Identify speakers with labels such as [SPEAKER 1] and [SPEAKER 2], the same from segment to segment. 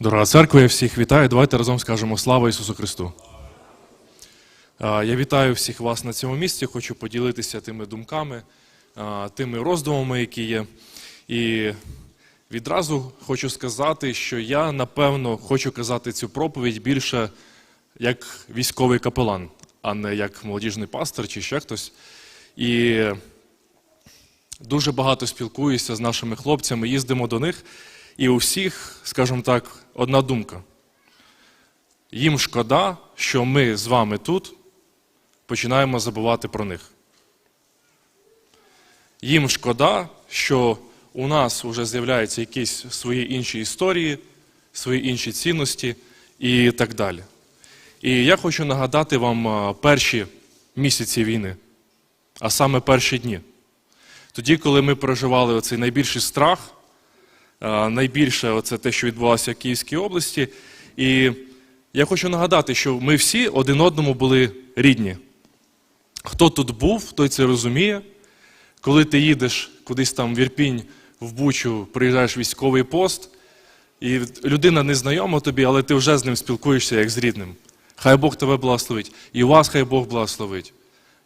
[SPEAKER 1] Дорога церква, я всіх вітаю. Давайте разом скажемо слава Ісусу Христу. Я вітаю всіх вас на цьому місці. Хочу поділитися тими думками, тими роздумами, які є. І відразу хочу сказати, що я напевно хочу казати цю проповідь більше як військовий капелан, а не як молодіжний пастор чи ще хтось. І дуже багато спілкуюся з нашими хлопцями, їздимо до них, і у всіх, скажімо так, одна думка. Їм шкода, що ми з вами тут починаємо забувати про них. Їм шкода, що у нас вже з'являються якісь свої інші історії, свої інші цінності і так далі. І я хочу нагадати вам перші місяці війни, а саме перші дні. Тоді, коли ми переживали оцей найбільший страх, найбільше оце те, що відбувалося в Київській області. І я хочу нагадати, що ми всі один одному були рідні. Хто тут був, той це розуміє. Коли ти їдеш кудись там в Ірпінь, в Бучу, приїжджаєш в військовий пост, і людина незнайома тобі, але ти вже з ним спілкуєшся як з рідним. Хай Бог тебе благословить. І вас хай Бог благословить.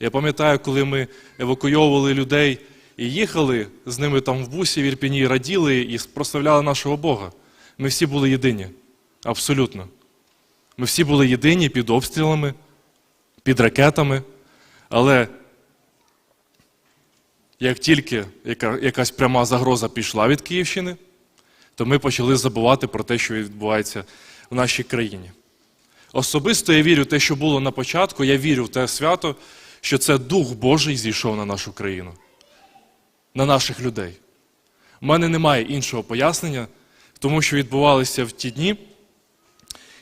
[SPEAKER 1] Я пам'ятаю, коли ми евакуйовували людей і їхали з ними там в бусі в Ірпіні, раділи і прославляли нашого Бога. Ми всі були єдині. Абсолютно. Ми всі були єдині під обстрілами, під ракетами. Але як тільки яка, якась пряма загроза пішла від Київщини, то ми почали забувати про те, що відбувається в нашій країні. Особисто я вірю в те, що було на початку, я вірю в те свято, що це Дух Божий зійшов на нашу країну, на наших людей. У мене немає іншого пояснення, тому що відбувалися в ті дні.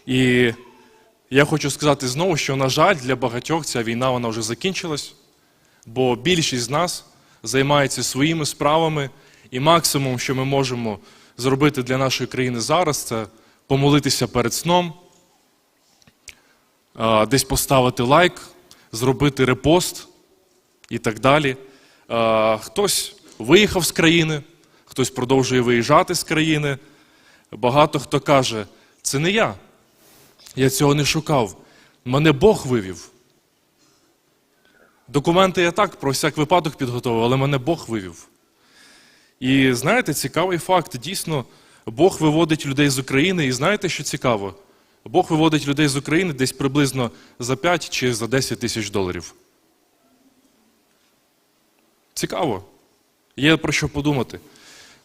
[SPEAKER 1] І я хочу сказати знову, що, на жаль, для багатьох ця війна вона вже закінчилась, бо більшість з нас займається своїми справами, і максимум, що ми можемо зробити для нашої країни зараз, це помолитися перед сном, десь поставити лайк, зробити репост і так далі. Хтось виїхав з країни, хтось продовжує виїжджати з країни. Багато хто каже, це не я. Я цього не шукав. Мене Бог вивів. Документи я так про всяк випадок підготував, але мене Бог вивів. І знаєте, цікавий факт. Дійсно, Бог виводить людей з України, і знаєте, що цікаво? Бог виводить людей з України десь приблизно за 5 чи за 10 тисяч доларів. Цікаво. Є про що подумати.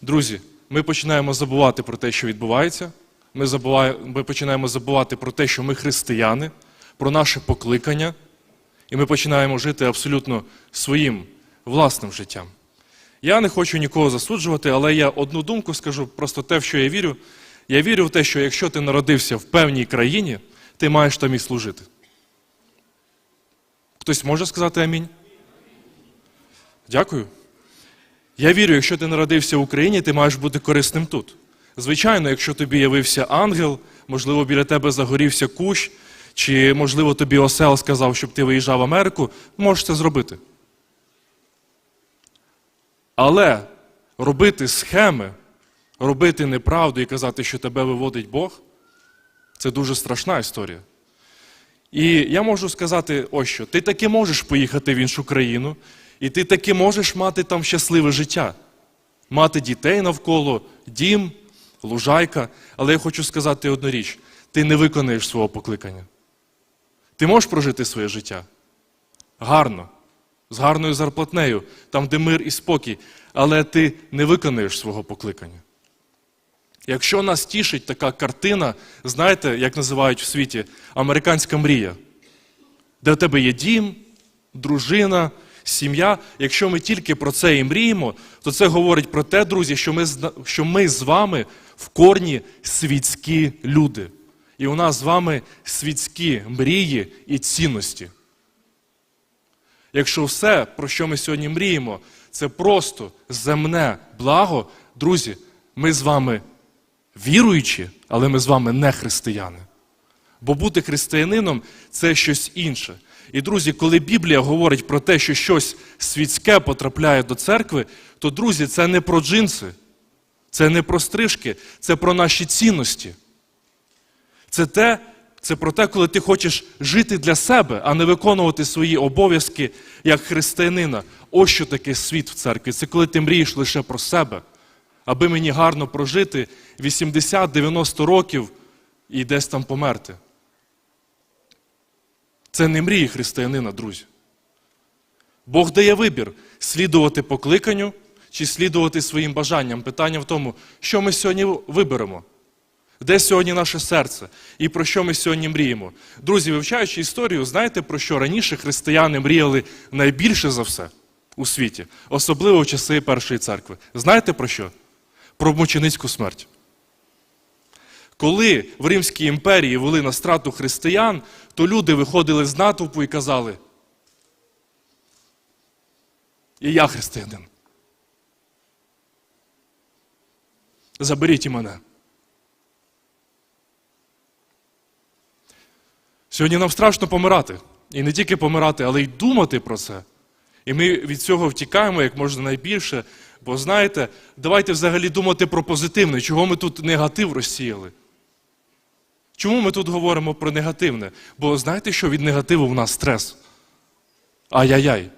[SPEAKER 1] Друзі, ми починаємо забувати про те, що відбувається. Ми, забуваємо, ми починаємо забувати про те, що ми християни, про наше покликання, і ми починаємо жити абсолютно своїм власним життям. Я не хочу нікого засуджувати, але я одну думку скажу, просто те, в що я вірю. Я вірю в те, що якщо ти народився в певній країні, ти маєш там і служити. Хтось може сказати амінь? Дякую. Я вірю, якщо ти народився в Україні, ти маєш бути корисним тут. Звичайно, якщо тобі явився ангел, можливо, біля тебе загорівся кущ, чи, можливо, тобі осел сказав, щоб ти виїжджав в Америку, можеш це зробити. Але робити схеми, робити неправду і казати, що тебе виводить Бог, це дуже страшна історія. І я можу сказати, ось що, ти таки можеш поїхати в іншу країну, і ти таки можеш мати там щасливе життя, мати дітей навколо, дім, лужайка. Але я хочу сказати одну річ: ти не виконаєш свого покликання. Ти можеш прожити своє життя? Гарно, з гарною зарплатнею, там, де мир і спокій, але ти не виконаєш свого покликання. Якщо нас тішить така картина, знаєте, як називають в світі американська мрія, де в тебе є дім, дружина, сім'я. Якщо ми тільки про це і мріємо, то це говорить про те, друзі, що ми, що ми з вами в корні світські люди. І у нас з вами світські мрії і цінності. Якщо все, про що ми сьогодні мріємо, це просто земне благо, друзі, ми з вами віруючі, але ми з вами не християни. Бо бути християнином це щось інше. І, друзі, коли Біблія говорить про те, що щось світське потрапляє до церкви, то, друзі, це не про джинси, це не про стрижки, це про наші цінності. Це те, це про те, коли ти хочеш жити для себе, а не виконувати свої обов'язки як християнина. Ось що таке світ в церкві. Це коли ти мрієш лише про себе, аби мені гарно прожити 80-90 років і десь там померти. Це не мрії християнина, друзі. Бог дає вибір слідувати покликанню чи слідувати своїм бажанням. Питання в тому, що ми сьогодні виберемо. Де сьогодні наше серце і про що ми сьогодні мріємо? Друзі, вивчаючи історію, знаєте про що раніше християни мріяли найбільше за все у світі, особливо в часи Першої церкви. Знаєте про що? Про мученицьку смерть. Коли в Римській імперії вели на страту християн, то люди виходили з натовпу і казали: І я християнин. Заберіть і мене. Сьогодні нам страшно помирати. І не тільки помирати, але й думати про це. І ми від цього втікаємо як можна найбільше. Бо знаєте, давайте взагалі думати про позитивне, чого ми тут негатив розсіяли. Чому ми тут говоримо про негативне? Бо знаєте, що від негативу в нас стрес? Ай-яй-яй.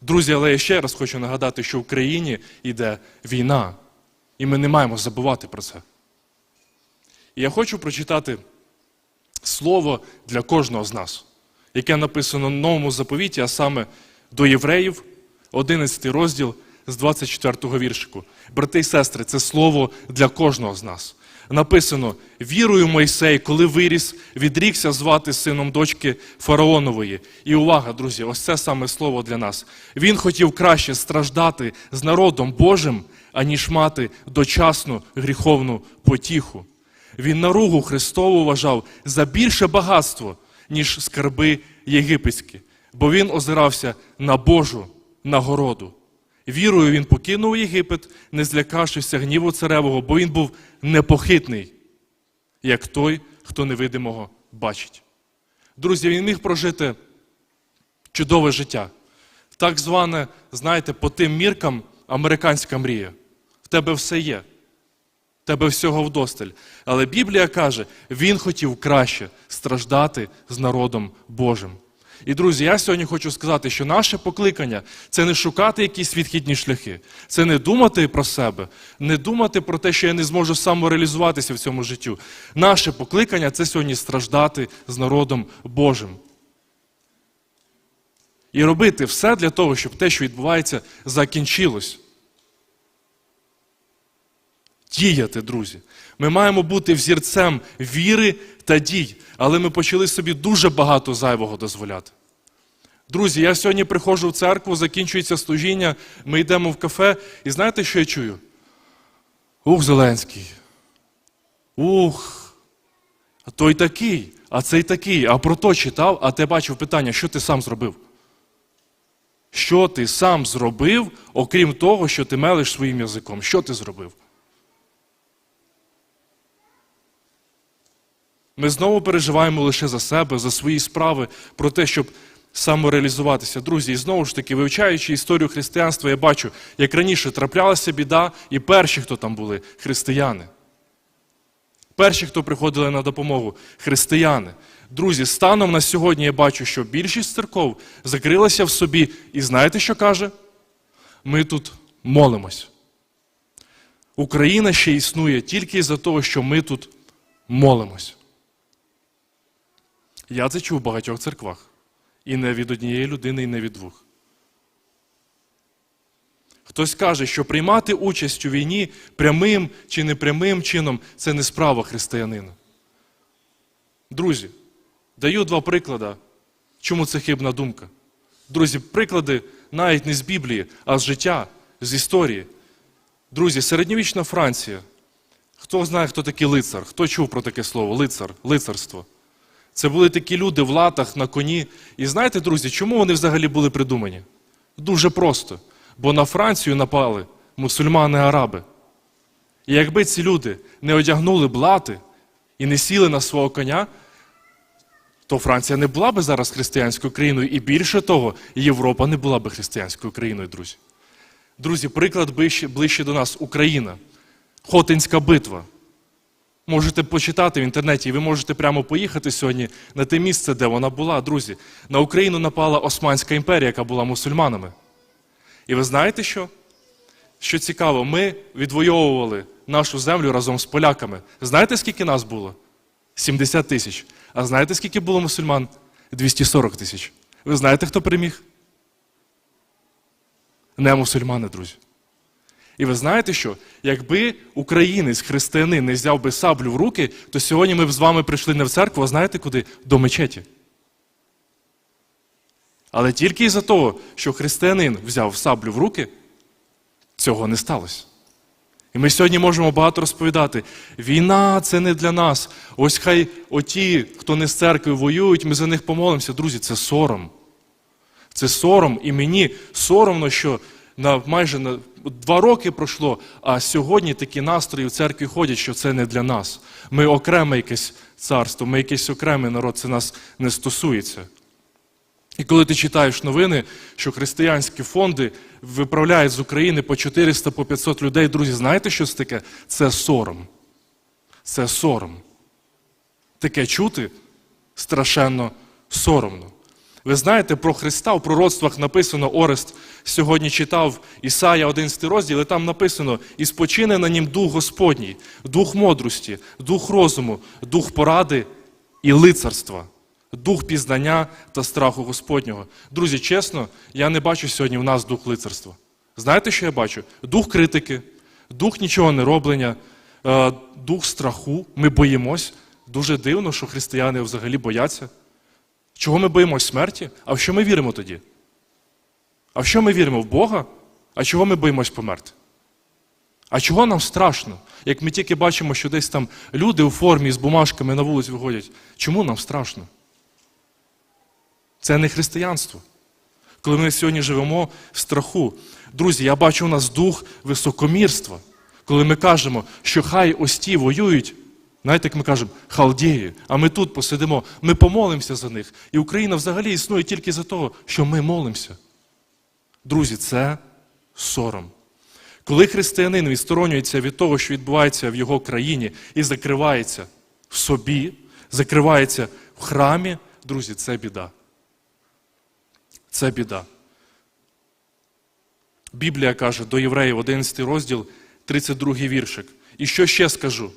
[SPEAKER 1] Друзі, але я ще раз хочу нагадати, що в країні йде війна. І ми не маємо забувати про це. І я хочу прочитати слово для кожного з нас, яке написано в новому заповіті, а саме до євреїв, 11 розділ з 24 віршику. Брати і сестри, це слово для кожного з нас. Написано: вірою Мойсей, коли виріс, відрікся звати сином дочки Фараонової. І увага, друзі, ось це саме слово для нас. Він хотів краще страждати з народом Божим, аніж мати дочасну гріховну потіху. Він наругу Христову вважав за більше багатство, ніж скарби єгипетські, бо він озирався на Божу нагороду. Вірою він покинув Єгипет, не злякавшися гніву царевого, бо він був непохитний, як той, хто невидимого бачить. Друзі, він міг прожити чудове життя. Так зване, знаєте, по тим міркам американська мрія. В тебе все є в тебе всього вдосталь. Але Біблія каже, він хотів краще страждати з народом Божим. І, друзі, я сьогодні хочу сказати, що наше покликання це не шукати якісь відхідні шляхи, це не думати про себе, не думати про те, що я не зможу самореалізуватися в цьому життю. Наше покликання це сьогодні страждати з народом Божим. І робити все для того, щоб те, що відбувається, закінчилось діяти, друзі. Ми маємо бути взірцем віри та дій, але ми почали собі дуже багато зайвого дозволяти. Друзі, я сьогодні приходжу в церкву, закінчується служіння, ми йдемо в кафе, і знаєте, що я чую? Ух, Зеленський. Ух, а той такий, а цей такий, а про то читав, а ти бачив питання, що ти сам зробив? Що ти сам зробив, окрім того, що ти мелиш своїм язиком? Що ти зробив? Ми знову переживаємо лише за себе, за свої справи, про те, щоб самореалізуватися. Друзі, і знову ж таки, вивчаючи історію християнства, я бачу, як раніше траплялася біда, і перші, хто там були, християни. Перші, хто приходили на допомогу, християни. Друзі, станом на сьогодні я бачу, що більшість церков закрилася в собі. І знаєте, що каже? Ми тут молимось. Україна ще існує тільки за того, що ми тут молимось. Я це чув в багатьох церквах. І не від однієї людини, і не від двох. Хтось каже, що приймати участь у війні прямим чи непрямим чином це не справа християнина. Друзі, даю два приклади, чому це хибна думка. Друзі, приклади навіть не з Біблії, а з життя, з історії. Друзі, середньовічна Франція. Хто знає, хто такий лицар? Хто чув про таке слово? Лицар, лицарство. Це були такі люди в латах на коні. І знаєте, друзі, чому вони взагалі були придумані? Дуже просто. Бо на Францію напали мусульмани-араби. І якби ці люди не одягнули б лати і не сіли на свого коня, то Франція не була б зараз християнською країною, і більше того, Європа не була б християнською країною, друзі. Друзі, приклад ближче, ближче до нас Україна. Хотинська битва. Можете почитати в інтернеті, і ви можете прямо поїхати сьогодні на те місце, де вона була, друзі. На Україну напала Османська імперія, яка була мусульманами. І ви знаєте що? Що цікаво, ми відвоювали нашу землю разом з поляками. Знаєте, скільки нас було? 70 тисяч. А знаєте, скільки було мусульман? 240 тисяч. Ви знаєте, хто переміг? Не мусульмани, друзі. І ви знаєте що? Якби українець, християнин не взяв би саблю в руки, то сьогодні ми б з вами прийшли не в церкву, а знаєте куди? До мечеті. Але тільки із-за того, що християнин взяв саблю в руки, цього не сталося. І ми сьогодні можемо багато розповідати: війна це не для нас. Ось хай оті, хто не з церкви воюють, ми за них помолимося. Друзі, це сором. Це сором, і мені соромно, що на майже на два роки пройшло, а сьогодні такі настрої в церкві ходять, що це не для нас. Ми окреме якесь царство, ми якийсь окремий народ, це нас не стосується. І коли ти читаєш новини, що християнські фонди виправляють з України по 400 по 500 людей, друзі, знаєте, що це таке? Це сором. Це сором. Таке чути страшенно соромно. Ви знаєте, про Христа в пророцтвах написано, Орест сьогодні читав Ісая 11 розділ, і там написано: і спочине на нім дух Господній, дух мудрості, дух розуму, дух поради і лицарства, дух пізнання та страху Господнього. Друзі, чесно, я не бачу сьогодні в нас дух лицарства. Знаєте, що я бачу? Дух критики, дух нічого не роблення, е, дух страху. Ми боїмось. Дуже дивно, що християни взагалі бояться. Чого ми боїмося смерті? А в що ми віримо тоді? А в що ми віримо? В Бога? А чого ми боїмось померти? А чого нам страшно? Як ми тільки бачимо, що десь там люди у формі з бумажками на вулиці виходять. Чому нам страшно? Це не християнство. Коли ми сьогодні живемо в страху. Друзі, я бачу у нас дух високомірства. Коли ми кажемо, що хай ось ті воюють, знаєте, як ми кажемо, халдеї, а ми тут посидимо, ми помолимося за них. І Україна взагалі існує тільки за того, що ми молимося. Друзі, це сором. Коли християнин відсторонюється від того, що відбувається в його країні, і закривається в собі, закривається в храмі, друзі, це біда. Це біда. Біблія каже до євреїв 11 розділ, 32 віршик. І що ще скажу?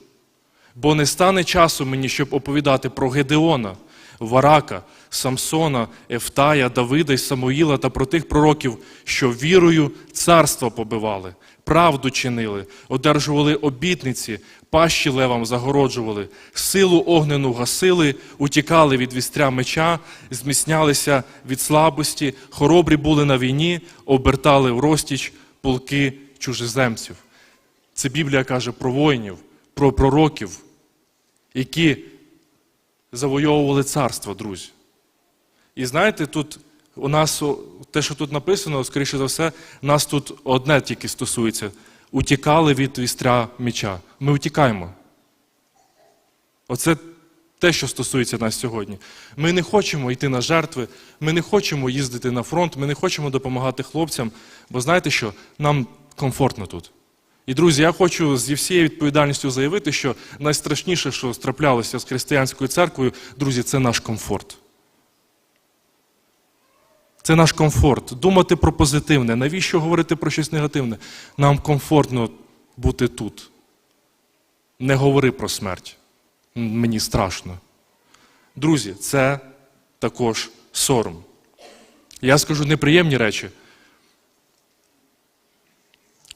[SPEAKER 1] Бо не стане часу мені, щоб оповідати про Гедеона, Варака, Самсона, Ефтая, Давида й Самуїла та про тих пророків, що вірою царство побивали, правду чинили, одержували обітниці, пащі левам загороджували, силу огнену гасили, утікали від вістря меча, зміцнялися від слабості, хоробрі були на війні, обертали в розтіч полки чужеземців. Це Біблія каже про воїнів, про пророків, які завойовували царство, друзі. І знаєте, тут у нас те, що тут написано, скоріше за все, нас тут одне тільки стосується. Утікали від вістря меча. Ми утікаємо. Оце те, що стосується нас сьогодні. Ми не хочемо йти на жертви, ми не хочемо їздити на фронт, ми не хочемо допомагати хлопцям, бо знаєте що? Нам комфортно тут. І, друзі, я хочу зі всією відповідальністю заявити, що найстрашніше, що траплялося з християнською церквою, друзі, це наш комфорт. Це наш комфорт. Думати про позитивне. Навіщо говорити про щось негативне? Нам комфортно бути тут. Не говори про смерть. Мені страшно. Друзі, це також сором. Я скажу неприємні речі.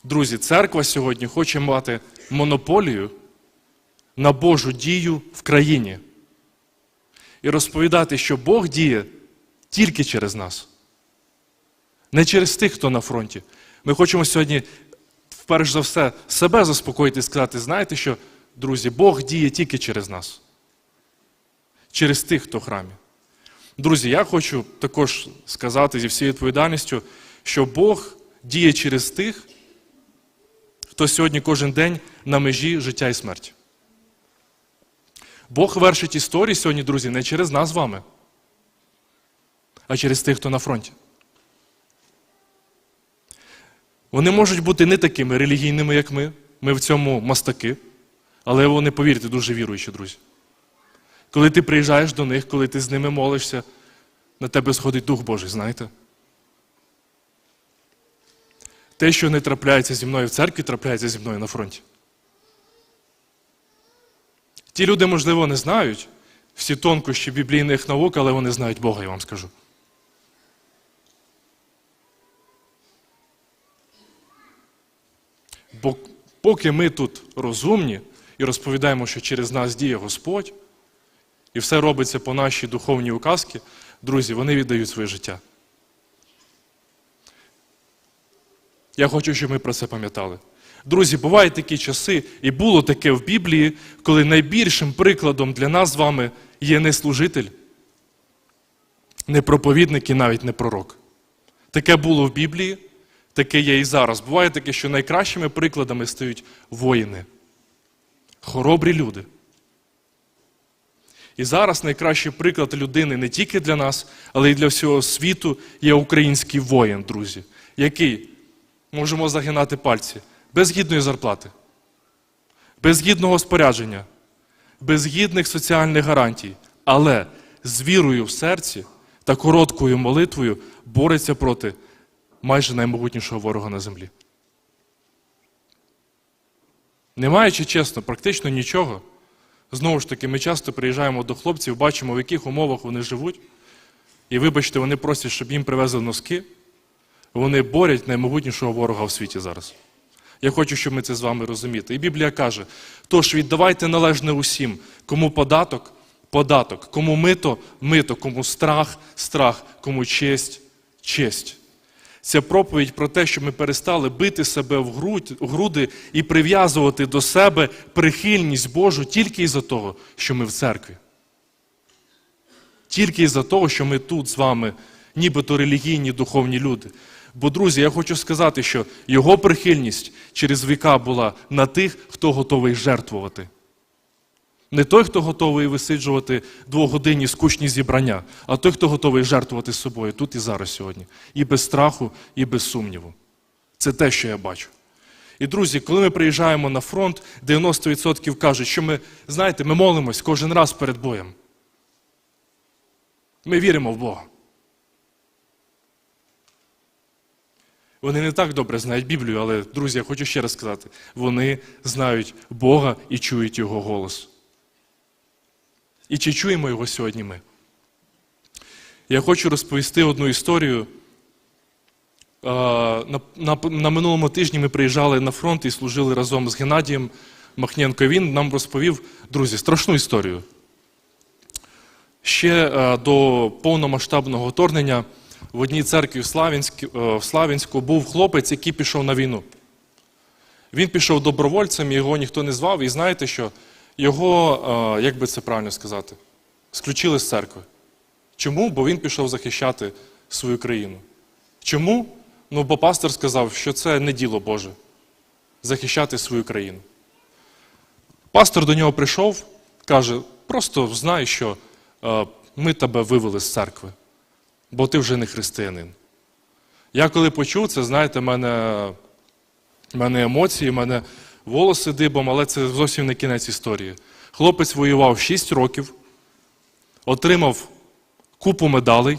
[SPEAKER 1] Друзі, церква сьогодні хоче мати монополію на Божу дію в країні. І розповідати, що Бог діє тільки через нас. Не через тих, хто на фронті. Ми хочемо сьогодні, вперше за все, себе заспокоїти і сказати, знаєте що, друзі, Бог діє тільки через нас. Через тих, хто в храмі. Друзі, я хочу також сказати зі всією відповідальністю, що Бог діє через тих, хто сьогодні кожен день на межі життя і смерті. Бог вершить історії сьогодні, друзі, не через нас з вами, а через тих, хто на фронті. Вони можуть бути не такими релігійними, як ми. Ми в цьому мастаки. Але вони, повірте, дуже віруючі, друзі. Коли ти приїжджаєш до них, коли ти з ними молишся, на тебе сходить Дух Божий, знаєте? Те, що не трапляється зі мною в церкві, трапляється зі мною на фронті. Ті люди, можливо, не знають всі тонкощі біблійних наук, але вони знають Бога, я вам скажу. Бо поки ми тут розумні і розповідаємо, що через нас діє Господь, і все робиться по нашій духовній указці, друзі, вони віддають своє життя. Я хочу, щоб ми про це пам'ятали. Друзі, бувають такі часи, і було таке в Біблії, коли найбільшим прикладом для нас з вами є не служитель, не проповідник і навіть не пророк. Таке було в Біблії, таке є і зараз. Буває таке, що найкращими прикладами стають воїни, хоробрі люди. І зараз найкращий приклад людини не тільки для нас, але й для всього світу є український воїн, друзі, який можемо загинати пальці без гідної зарплати, без гідного спорядження, без гідних соціальних гарантій, але з вірою в серці та короткою молитвою бореться проти майже наймогутнішого ворога на землі. Не маючи чесно, практично нічого. Знову ж таки, ми часто приїжджаємо до хлопців, бачимо, в яких умовах вони живуть. І вибачте, вони просять, щоб їм привезли носки. Вони борять наймогутнішого ворога в світі зараз. Я хочу, щоб ми це з вами розуміли. І Біблія каже: тож віддавайте належне усім, кому податок податок, кому мито мито, кому страх страх, кому честь честь. Це проповідь про те, що ми перестали бити себе в грудь, груди і прив'язувати до себе прихильність Божу тільки із-за того, що ми в церкві. Тільки із-за того, що ми тут з вами, нібито релігійні духовні люди. Бо, друзі, я хочу сказати, що його прихильність через віка була на тих, хто готовий жертвувати. Не той, хто готовий висиджувати двогодинні скучні зібрання, а той, хто готовий жертвувати собою тут і зараз сьогодні. І без страху, і без сумніву. Це те, що я бачу. І, друзі, коли ми приїжджаємо на фронт, 90% кажуть, що ми, знаєте, ми молимось кожен раз перед боєм. Ми віримо в Бога. Вони не так добре знають Біблію, але, друзі, я хочу ще раз сказати: вони знають Бога і чують Його голос. І чи чуємо його сьогодні ми? Я хочу розповісти одну історію. На, на, на минулому тижні ми приїжджали на фронт і служили разом з Геннадієм Махненко. Він нам розповів, друзі, страшну історію. Ще до повномасштабного вторгнення в одній церкві в Славянську, в Славянську був хлопець, який пішов на війну. Він пішов добровольцем, його ніхто не звав, і знаєте що? Його, як би це правильно сказати, сключили з церкви. Чому? Бо він пішов захищати свою країну. Чому? Ну, бо пастор сказав, що це не діло Боже захищати свою країну. Пастор до нього прийшов, каже: просто знай, що ми тебе вивели з церкви, бо ти вже не християнин. Я коли почув це, знаєте, в мене, мене емоції, в мене волоси дибом, але це зовсім не кінець історії. Хлопець воював 6 років, отримав купу медалей,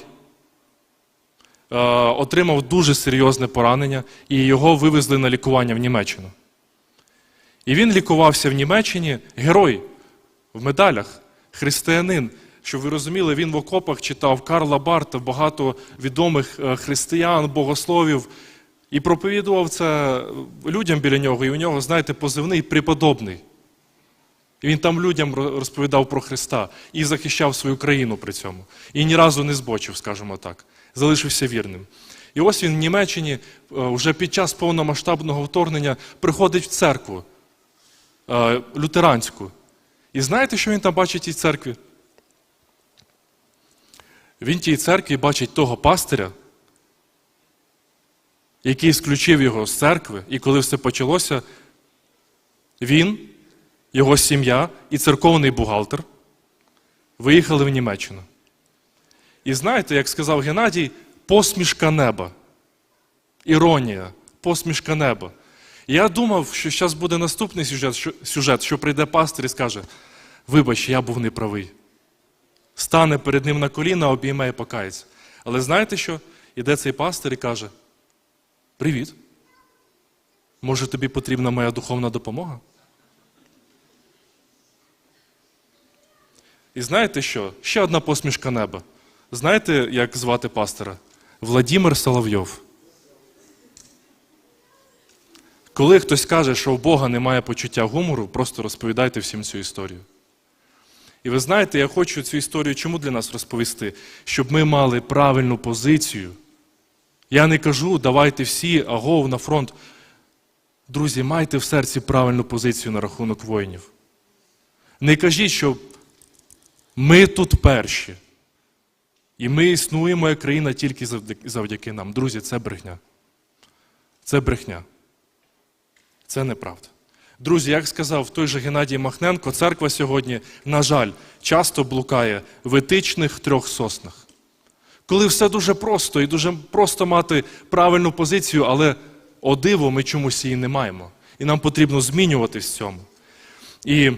[SPEAKER 1] е, отримав дуже серйозне поранення, і його вивезли на лікування в Німеччину. І він лікувався в Німеччині, герой в медалях, християнин. Щоб ви розуміли, він в окопах читав Карла Барта, багато відомих е, християн, богословів, і проповідував це людям біля нього, і у нього, знаєте, позивний преподобний. І він там людям розповідав про Христа і захищав свою країну при цьому. І ні разу не збочив, скажімо так, залишився вірним. І ось він в Німеччині е, вже під час повномасштабного вторгнення приходить в церкву е, лютеранську. І знаєте, що він там бачить в тій церкві? Він тій церкві бачить того пастиря, який сключив його з церкви, і коли все почалося, він, його сім'я і церковний бухгалтер виїхали в Німеччину. І знаєте, як сказав Геннадій, посмішка неба. Іронія, посмішка неба. Я думав, що зараз буде наступний сюжет що, сюжет, що прийде пастир і скаже: вибач, я був неправий. Стане перед ним на коліна, обійме і покається. Але знаєте що? Іде цей пастир і каже: Привіт. Може, тобі потрібна моя духовна допомога? І знаєте що? Ще одна посмішка неба. Знаєте, як звати пастора? Владимир Соловйов. Коли хтось каже, що у Бога немає почуття гумору, просто розповідайте всім цю історію. І ви знаєте, я хочу цю історію чому для нас розповісти? Щоб ми мали правильну позицію. Я не кажу, давайте всі агов на фронт. Друзі, майте в серці правильну позицію на рахунок воїнів. Не кажіть, що ми тут перші. І ми існуємо як країна тільки завдяки, нам. Друзі, це брехня. Це брехня. Це неправда. Друзі, як сказав той же Геннадій Махненко, церква сьогодні, на жаль, часто блукає в етичних трьох соснах. Коли все дуже просто і дуже просто мати правильну позицію, але о диво ми чомусь її не маємо. І нам потрібно змінюватись в цьому. І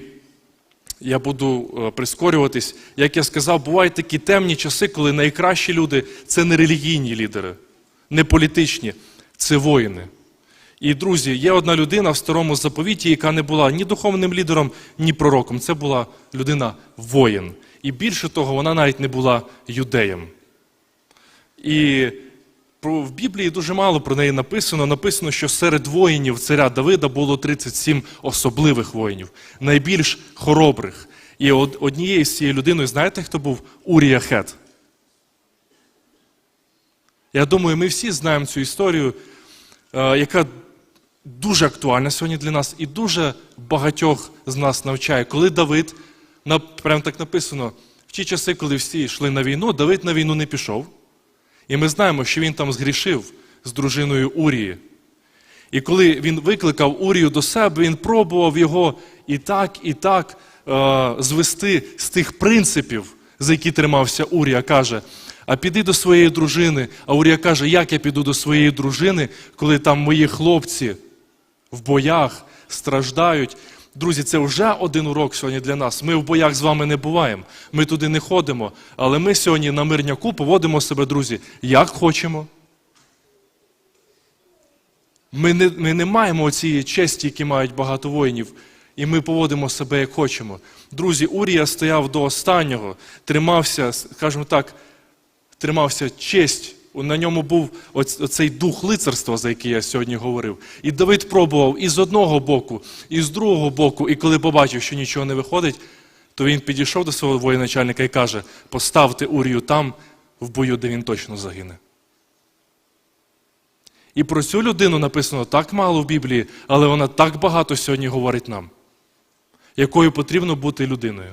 [SPEAKER 1] я буду е, прискорюватись. Як я сказав, бувають такі темні часи, коли найкращі люди це не релігійні лідери, не політичні, це воїни. І, друзі, є одна людина в старому заповіті, яка не була ні духовним лідером, ні пророком. Це була людина воїн. І більше того, вона навіть не була юдеєм. І в Біблії дуже мало про неї написано. Написано, що серед воїнів царя Давида було 37 особливих воїнів, найбільш хоробрих. І однією з цією людиною, знаєте, хто був? Урія Хет. Я думаю, ми всі знаємо цю історію, е, яка дуже актуальна сьогодні для нас і дуже багатьох з нас навчає. Коли Давид, прямо так написано, в ті часи, коли всі йшли на війну, Давид на війну не пішов. І ми знаємо, що він там згрішив з дружиною Урії. І коли він викликав Урію до себе, він пробував його і так, і так е, звести з тих принципів, за які тримався Урія. Каже: а піди до своєї дружини. А Урія каже, як я піду до своєї дружини, коли там мої хлопці в боях страждають. Друзі, це вже один урок сьогодні для нас. Ми в боях з вами не буваємо, ми туди не ходимо. Але ми сьогодні на мирняку поводимо себе, друзі, як хочемо. Ми не, ми не маємо цієї честі, які мають багато воїнів, і ми поводимо себе як хочемо. Друзі, Урія стояв до останнього, тримався, скажімо так, тримався честь. На ньому був оц- оцей дух лицарства, за який я сьогодні говорив. І Давид пробував і з одного боку, і з другого боку. І коли побачив, що нічого не виходить, то він підійшов до свого воєначальника і каже: поставте Урію там, в бою, де він точно загине. І про цю людину написано так мало в Біблії, але вона так багато сьогодні говорить нам, якою потрібно бути людиною.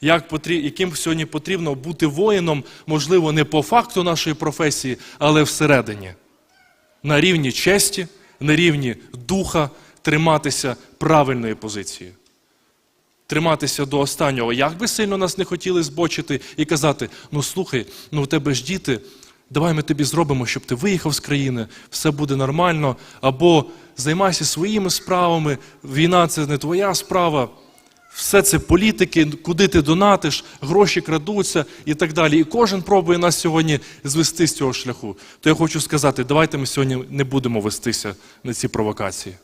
[SPEAKER 1] Як потрі... Яким сьогодні потрібно бути воїном, можливо, не по факту нашої професії, але всередині. На рівні честі, на рівні духа триматися правильної позиції. Триматися до останнього. Як би сильно нас не хотіли збочити і казати: ну слухай, ну у тебе ж діти, давай ми тобі зробимо, щоб ти виїхав з країни, все буде нормально, або займайся своїми справами, війна це не твоя справа. Все це політики, куди ти донатиш, гроші крадуться і так далі. І кожен пробує нас сьогодні звести з цього шляху. То я хочу сказати, давайте ми сьогодні не будемо вестися на ці провокації.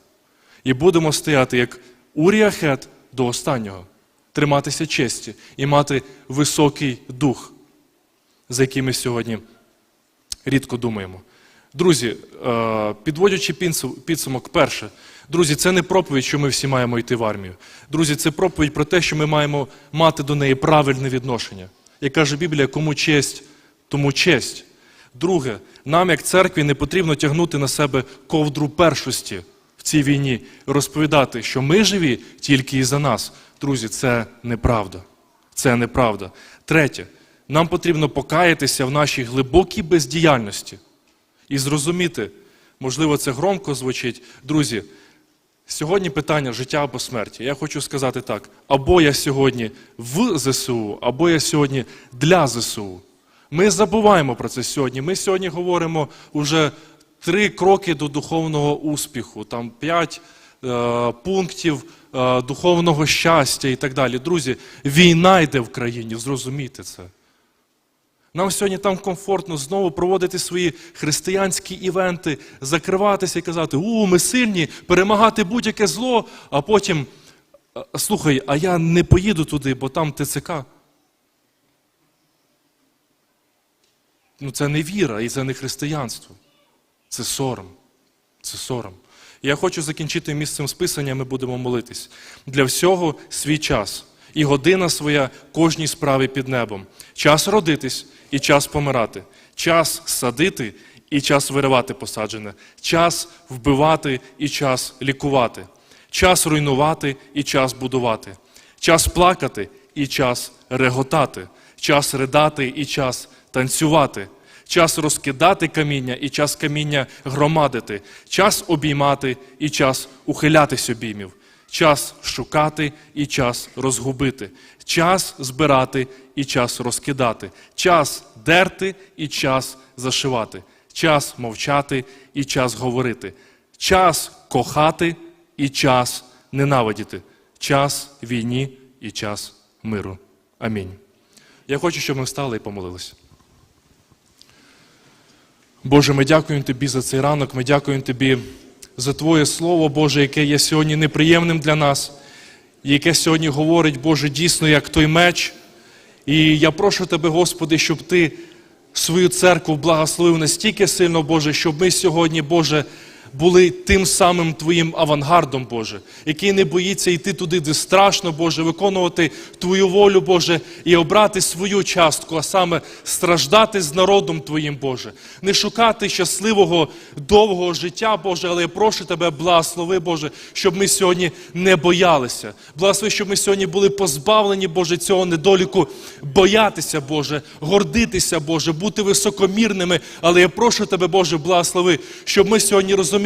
[SPEAKER 1] І будемо стояти як Урія Хет до останнього, триматися честі і мати високий дух, за який ми сьогодні рідко думаємо. Друзі, е, підводячи підсумок, перше, друзі, це не проповідь, що ми всі маємо йти в армію. Друзі, це проповідь про те, що ми маємо мати до неї правильне відношення. Як каже Біблія, кому честь, тому честь. Друге, нам, як церкві, не потрібно тягнути на себе ковдру першості в цій війні, розповідати, що ми живі тільки із-за нас. Друзі, це неправда. Це неправда. Третє, нам потрібно покаятися в нашій глибокій бездіяльності і зрозуміти, можливо, це громко звучить. Друзі, сьогодні питання життя або смерті. Я хочу сказати так: або я сьогодні в ЗСУ, або я сьогодні для ЗСУ. Ми забуваємо про це сьогодні. Ми сьогодні говоримо уже три кроки до духовного успіху, там п'ять е, пунктів е, духовного щастя і так далі. Друзі, війна йде в країні, зрозумійте це. Нам сьогодні там комфортно знову проводити свої християнські івенти, закриватися і казати, у, ми сильні, перемагати будь-яке зло, а потім, слухай, а я не поїду туди, бо там ТЦК. Ну це не віра і це не християнство. Це сором. Це сором. Я хочу закінчити місцем списання, ми будемо молитись. Для всього свій час. І година своя кожній справі під небом. Час родитись і час помирати. Час садити і час виривати посаджене. Час вбивати і час лікувати. Час руйнувати і час будувати. Час плакати і час реготати. Час ридати і час танцювати. Час розкидати каміння і час каміння громадити, час обіймати і час ухилятись обіймів, час шукати і час розгубити, час збирати і час розкидати, час дерти і час зашивати, час мовчати і час говорити, час кохати і час ненавидіти, час війні і час миру. Амінь. Я хочу, щоб ми встали і помолилися. Боже, ми дякуємо Тобі за цей ранок. Ми дякуємо Тобі за Твоє Слово, Боже, яке є сьогодні неприємним для нас, яке сьогодні говорить, Боже, дійсно, як той меч. І я прошу Тебе, Господи, щоб Ти свою церкву благословив настільки сильно, Боже, щоб ми сьогодні, Боже, були тим самим Твоїм авангардом, Боже, який не боїться йти туди, де страшно, Боже, виконувати Твою волю, Боже, і обрати свою частку, а саме страждати з народом Твоїм, Боже, не шукати щасливого, довгого життя, Боже, але я прошу Тебе, благослови, Боже, щоб ми сьогодні не боялися. Благослови, щоб ми сьогодні були позбавлені, Боже, цього недоліку, боятися, Боже, гордитися, Боже, бути високомірними. Але я прошу Тебе, Боже, благослови, щоб ми сьогодні розуміли,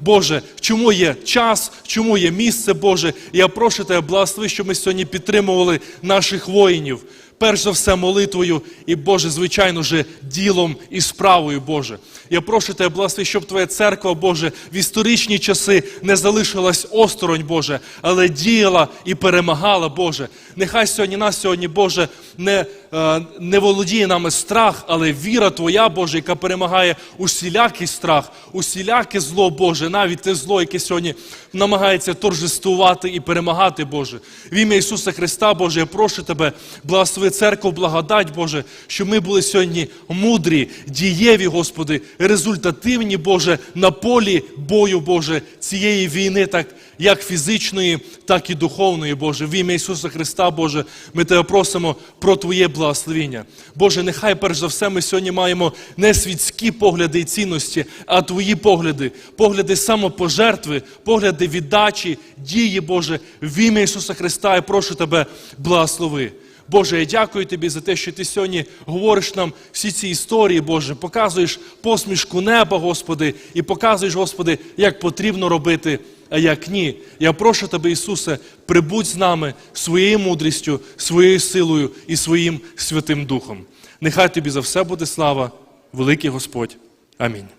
[SPEAKER 1] Боже, чому є час, чому є місце, Боже. Я прошу Тебе, благослови, щоб ми сьогодні підтримували наших воїнів. Перш за все молитвою і, Боже, звичайно же, ділом і справою, Боже. Я прошу Тебе, благослови, щоб Твоя церква, Боже, в історичні часи не залишилась осторонь, Боже, але діяла і перемагала, Боже. Нехай сьогодні нас сьогодні, Боже, не, е, не володіє нами страх, але віра Твоя, Боже, яка перемагає усілякий страх, усіляке зло, Боже, навіть те зло, яке сьогодні намагається торжествувати і перемагати, Боже. В ім'я Ісуса Христа, Боже, я прошу Тебе, благослови церкву, благодать, Боже, щоб ми були сьогодні мудрі, дієві, Господи, результативні, Боже, на полі бою, Боже, цієї війни, так як фізичної, так і духовної, Боже. В ім'я Ісуса Христа, Боже, ми Тебе просимо про Твоє благословіння. Боже, нехай перш за все ми сьогодні маємо не світські погляди і цінності, а Твої погляди, погляди самопожертви, погляди віддачі, дії, Боже, в ім'я Ісуса Христа. Я прошу Тебе, благослови. Боже, я дякую тобі за те, що ти сьогодні говориш нам всі ці історії, Боже, показуєш посмішку неба, Господи, і показуєш, Господи, як потрібно робити, а як ні. Я прошу Тебе, Ісусе, прибудь з нами своєю мудрістю, своєю силою і своїм Святим Духом. Нехай тобі за все буде слава, великий Господь. Амінь.